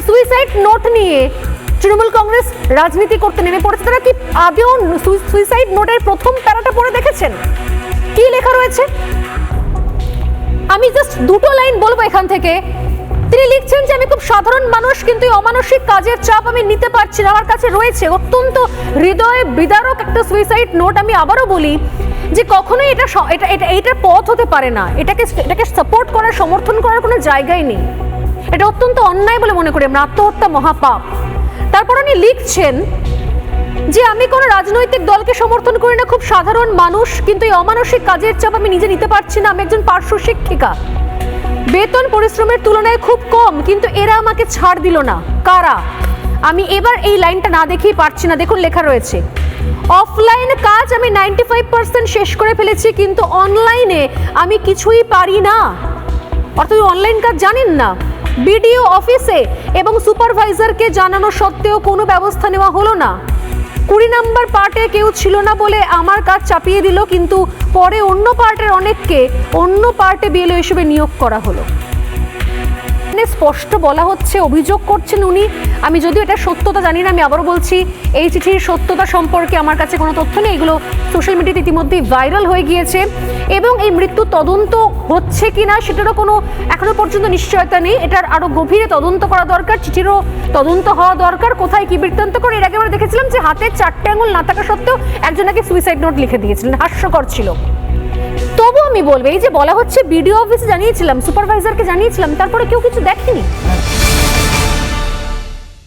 একটা suicide note নিয়ে তৃণমূল কংগ্রেস রাজনীতি করতে নেমে পড়েছে। তারা কি আদৌ সুইসাইড নোটের প্রথম প্যারাটা পড়ে দেখেছেন? কি লেখা রয়েছে? আমি জাস্ট দুটো লাইন বলব এখান থেকে। তিনি লিখছেন যে, আমি খুব সাধারণ মানুষ, কিন্তু এই অমানসিক কাজের চাপ আমি নিতে পারছি না। আমার কাছে রয়েছে অত্যন্ত হৃদয়ে বিদারক একটা সুইসাইড নোট আমি আবারও বলি যে, কখনোই এটা এটা এটা এইটার পথ হতে পারে না। এটাকে এটাকে সাপোর্ট করার, সমর্থন করার কোনো জায়গাই নেই। এটা অত্যন্ত অন্যায় বলে মনে করি আমরা, আত্মহত্যা মহাপাপ। তারপর উনি লিখছেন যে, আমি কোনো রাজনৈতিক দলকে সমর্থন করি না, খুব সাধারণ মানুষ, কিন্তু এই অমানসিক কাজের চাপ আমি নিজে নিতে পারছি না, আমি একজন পার্শ্ব শিক্ষিকা। বেতন পরিশ্রমের তুলনায় খুব কম, কিন্তু এরা আমাকে ছাড় দিল না। কারা? আমি এবার এই লাইনটা না দেখেই পারছি না। দেখুন, লেখা রয়েছে, অফলাইন কাজ আমি নাইনটি ফাইভ পার্সেন্ট শেষ করে ফেলেছি, কিন্তু অনলাইনে আমি কিছুই পারি না। অর্থাৎ অনলাইন কাজ জানেন না। বিডিও অফিসে এবং সুপারভাইজারকে জানানো সত্ত্বেও কোনো ব্যবস্থা নেওয়া হলো না। কুড়ি নাম্বার পার্টে কেউ ছিল না বলে আমার কাজ চাপিয়ে দিল, কিন্তু পরে অন্য পার্টের অনেককে অন্য পার্টে বিএলও হিসেবে নিয়োগ করা হলো। এখানে স্পষ্ট বলা হচ্ছে, অভিযোগ করছেন উনি। আমি যদিও এটা সত্যতা জানি না, আমি আবারও বলছি, এই চিঠির সত্যতা সম্পর্কে আমার কাছে কোনো তথ্য নেই। এগুলো সোশ্যাল মিডিয়াতে ইতিমধ্যেই ভাইরাল হয়ে গিয়েছে। এবং এই মৃত্যু তদন্ত হচ্ছে কিনা সেটারও কোনো এখনও পর্যন্ত নিশ্চয়তা নেই। এটার আরও গভীরে তদন্ত করা দরকার, চিঠিরও তদন্ত হওয়া দরকার। কোথায় কি বৃত্তান্ত করে, এর আগে আমরা দেখেছিলাম যে হাতে চারটে আঙুল না থাকা সত্ত্বেও একজনকে সুইসাইড নোট লিখে দিয়েছিলেন। হাস্যকর ছিল। তবু আমি বলব, এই যে বলা হচ্ছে বিডিও অফিসে জানিয়েছিলাম সুপারভাইজারকে জানিয়েছিলাম, তারপরে কেউ কিছু দেখেনি।